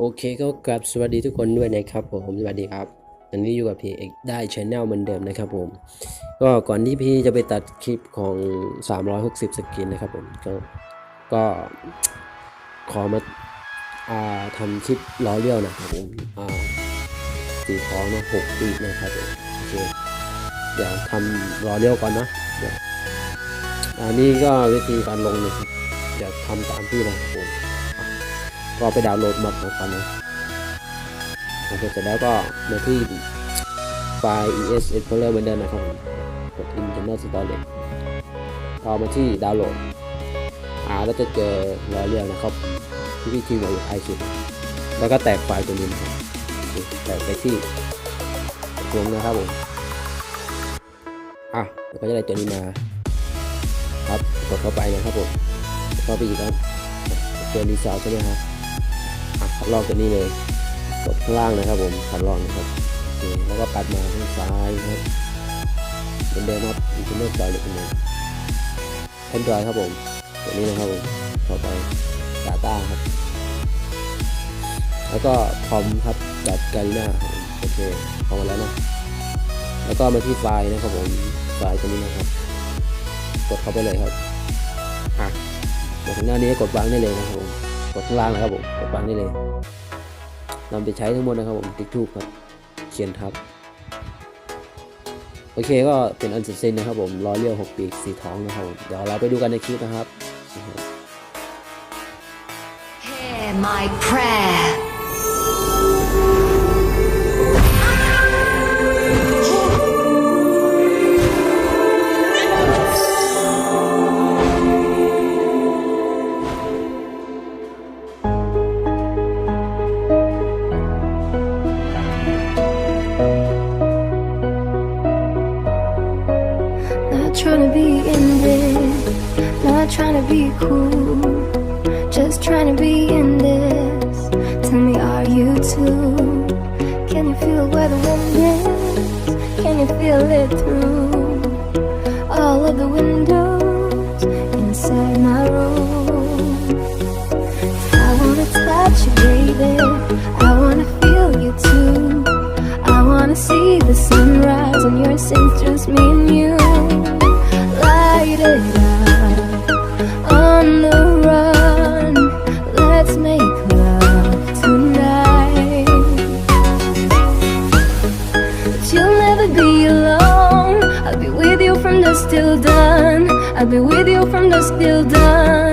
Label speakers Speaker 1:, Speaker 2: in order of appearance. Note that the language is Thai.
Speaker 1: โอเคก็กลับสวัสดีทุกคนด้วยนะครับผมสวัสดีครับอันนี้อยู่กับพี่เอกได้ชแนลเหมือนเดิมนะครับผม ก็ก่อนที่พี่จะไปตัดคลิปของ 360 สกินนะครับผมก็ก็ขอมาอ่าทำคลิปล้อเลี้ยวนะครับผมอ่าสีทองนะหกปีนะครับผมโอเคเดี๋ยวทำล้อเลี้ยวก่อนนะเดี๋ยวอันนี้ก็วิธีการลงนะครับเดี๋ยวทำตามพี่นะครับผม ก็ไปดาวน์โหลดมอดของเขานะโอเคเสร็จแล้วก็มาที่ไฟล์ ES Explorer เหมือนเดิมนะครับผมกด Internal Storage พอมาที่ดาวน์โหลดอ่าแล้วจะเจอรอยเรียงนะครับที่พี่ทีมไว้อยู่ท้ายสุดแล้วก็แตกไฟล์ตัวนี้นะครับแตกไปที่ลงนะครับผมอะแล้วก็จะได้ตัวนี้มาครับกดเข้าไปนะครับผมเข้าไปอีกครับเจอรีซอสใช่ไหมครับ ลอกตัวนี้เลยกดข้างล่างนะครับผมคัดลอกนะครับโอเคแล้วก็ปัดมาทางซ้ายนะครับเป็นเดิมครับอินเทอร์เน็ตจอยเล็กน้อยแอนดรอยครับผมตัวนี้นะครับผมเข้าไป Data ครับ แล้วก็คอมครับแบบกาลิน่าโอเคเข้ามาแล้วนะแล้วก็มาที่ไฟล์นะครับผมไฟล์ตัวนี้นะครับ กดเข้าไปเลยครับอะมาถึงหน้านี้กดวางได้เลยนะครับผม กดข้างล่างนะครับผมกดวางได้เลยนำไปใช้ทั้งหมดนะครับผมติ๊กทูกครับเขียนทับ โอเคก็เป็นอันเสร็จสิ้นนะครับผมรอเลี้ยว6ปีกสีทองนะครับผมเดี๋ยวเราไปดูกันในคลิปนะครับ
Speaker 2: Hear my prayer.
Speaker 3: Trying to be in this, not trying to be cool, just trying to be in this. Tell me, are you too? Can you feel where the wind is? Can you feel it through all of the windows inside my from dusk till dawn. I'll be with you from dusk till dawn.